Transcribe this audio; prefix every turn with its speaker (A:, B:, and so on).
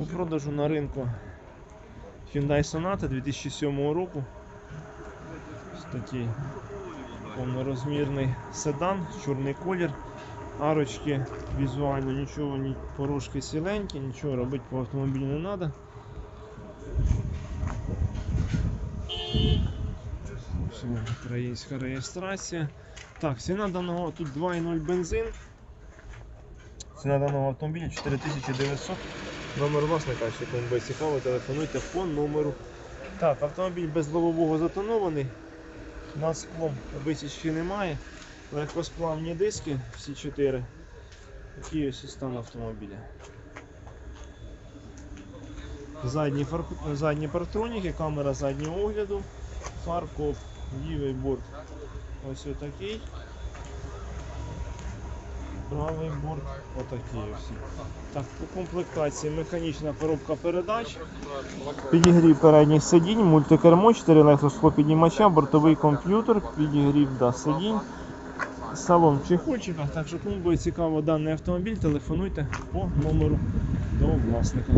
A: У продажу на ринку Hyundai Sonata 2007 року. Такий повнорозмірний седан, чорний колір. Арочки візуально нічого, ні порожки сіленькі, нічого робити по автомобілю не треба. Українська реєстрація. Так, ціна даного тут 2.0 бензин. Ціна даного автомобіля 4900. Номер власника, якщо кому буде цікаво, телефонуйте по номеру. Так, автомобіль без лобового затонований. Над склом висічки немає. Легкосплавні диски, всі чотири. Такий ось стан автомобіля. Задні, фар... задні партроніки, камера заднього огляду, фаркоп, лівий борт ось отакий. Правий борт отакий всі. Так, по комплектації механічна коробка передач, підігрів передніх сидінь, мультикермо, 4 електросклопіднімача, бортовий комп'ютер, підігрів да, сидінь. Салон в чехольчиках, так що кому буде цікаво даний автомобіль, телефонуйте по номеру до власника.